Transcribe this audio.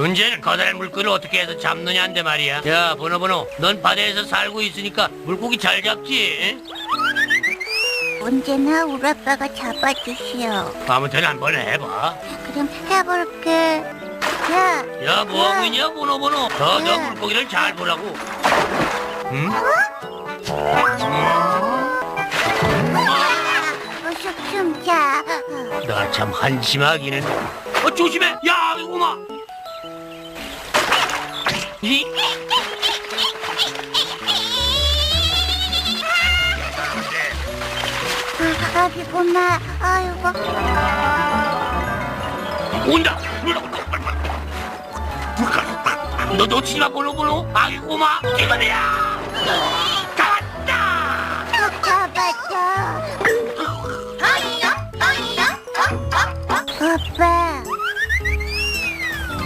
문제는 커다란 물고기를 어떻게 해서 잡느냐인데 말이야. 야, 번호번호, 넌 바다에서 살고 있으니까 물고기 잘 잡지? 언제나 우리 아빠가 잡아주시오. 아무튼 한번 해봐. 그럼 해볼게. 야, 야, 뭐하고 있냐, 번호번호? 너, 너 물고기를 잘 보라고. 응? 어서 숨자. 나 참 한심하기는. 어, 조심해! 야, 이거마! 이, 아, 고마. 아이고. 온다! 너 놓치지 마, 번호번호! 아이고 마! 이거야! 갔다! 꼭 잡았어. 아빠.